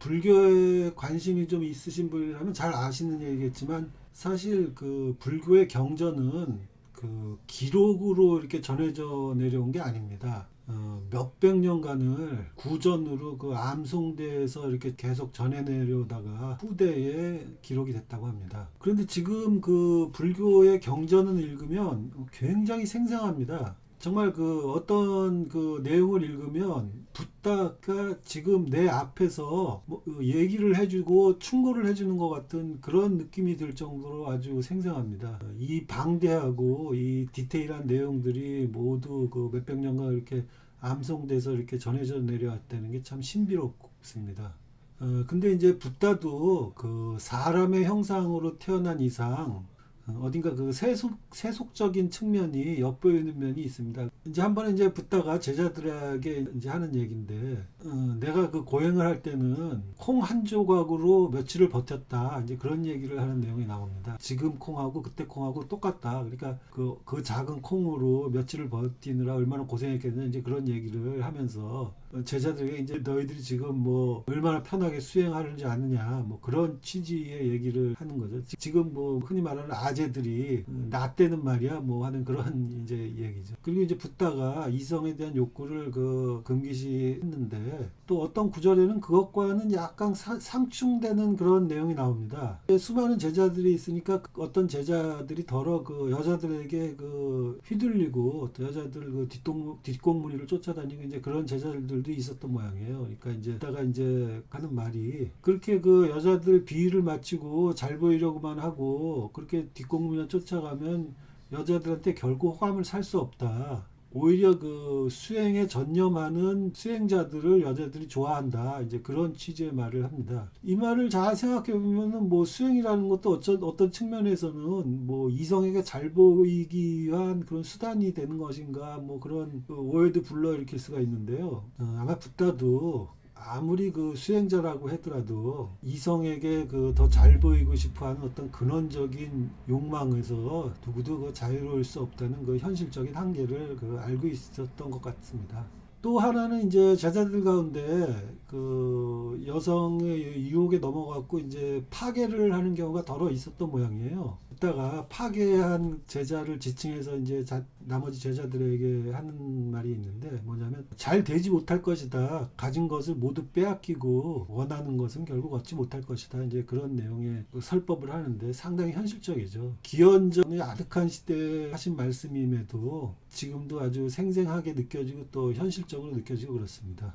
불교에 관심이 좀 있으신 분이라면 잘 아시는 얘기겠지만 사실 그 불교의 경전은 그 기록으로 이렇게 전해져 내려온 게 아닙니다. 어, 몇백 년간을 구전으로 그 암송대에서 이렇게 계속 전해 내려오다가 후대에 기록이 됐다고 합니다. 그런데 지금 그 불교의 경전을 읽으면 굉장히 생생합니다. 정말 그 어떤 그 내용을 읽으면 붓다가 지금 내 앞에서 뭐 얘기를 해주고 충고를 해주는 것 같은 그런 느낌이 들 정도로 아주 생생합니다. 이 방대하고 이 디테일한 내용들이 모두 그 몇백 년간 이렇게 암송돼서 이렇게 전해져 내려왔다는 게 참 신비롭습니다. 어, 근데 이제 붓다도 그 사람의 형상으로 태어난 이상 어, 어딘가 그 세속, 세속적인 측면이 엿보이는 면이 있습니다. 이제 한 번에 이제 붓다가 제자들에게 이제 하는 얘기인데, 어, 내가 그 고행을 할 때는 콩 한 조각으로 며칠을 버텼다. 이제 그런 얘기를 하는 내용이 나옵니다. 지금 콩하고 그때 콩하고 똑같다. 그러니까 그, 그 작은 콩으로 며칠을 버티느라 얼마나 고생했겠냐. 이제 그런 얘기를 하면서 제자들에게 이제 너희들이 지금 뭐 얼마나 편하게 수행하는지 아느냐. 뭐 그런 취지의 얘기를 하는 거죠. 지- 지금 뭐 흔히 말하는 아재 들이 나 때는 말이야 뭐 하는 그런 이제 얘기죠. 그리고 이제 붓다가 이성에 대한 욕구를 그 금기시 했는데 또 어떤 구절에는 그것과는 약간 사- 상충되는 그런 내용이 나옵니다. 수많은 제자들이 있으니까 그 어떤 제자들이 더러 그 여자들에게 그 휘둘리고 또 여자들 그 뒷동 뒷공무니를 쫓아다니고 이제 그런 제자들도 있었던 모양이에요. 그러니까 이제 다가 이제 하는 말이 그렇게 그 여자들 비위를 맞추고 잘 보이려고만 하고 그렇게 뒷 공무니를 쫓아가면 여자들한테 결코 호감을 살 수 없다. 오히려 그 수행에 전념하는 수행자들을 여자들이 좋아한다. 이제 그런 취지의 말을 합니다. 이 말을 잘 생각해 보면은 뭐 수행이라는 것도 어쩌, 어떤 측면에서는 뭐 이성에게 잘 보이기 위한 그런 수단이 되는 것인가 뭐 그런 그 오해도 불러 일으킬 수가 있는데요. 어, 아마 붓다도 아무리 그 수행자라고 하더라도 이성에게 그 더 잘 보이고 싶어하는 어떤 근원적인 욕망에서 누구도 그 자유로울 수 없다는 그 현실적인 한계를 그 알고 있었던 것 같습니다. 또 하나는 이제 제자들 가운데 그 여성의 유혹에 넘어갔고 이제 파괴를 하는 경우가 더러 있었던 모양이에요. 이따가 파괴한 제자를 지칭해서 이제 자- 나머지 제자들에게 하는 말이 있는데 뭐냐면 잘 되지 못할 것이다. 가진 것을 모두 빼앗기고 원하는 것은 결국 얻지 못할 것이다. 이제 그런 내용의 그 설법을 하는데 상당히 현실적이죠. 기원전의 아득한 시대에 하신 말씀임에도 지금도 아주 생생하게 느껴지고 또 현실적으로 느껴지고 그렇습니다.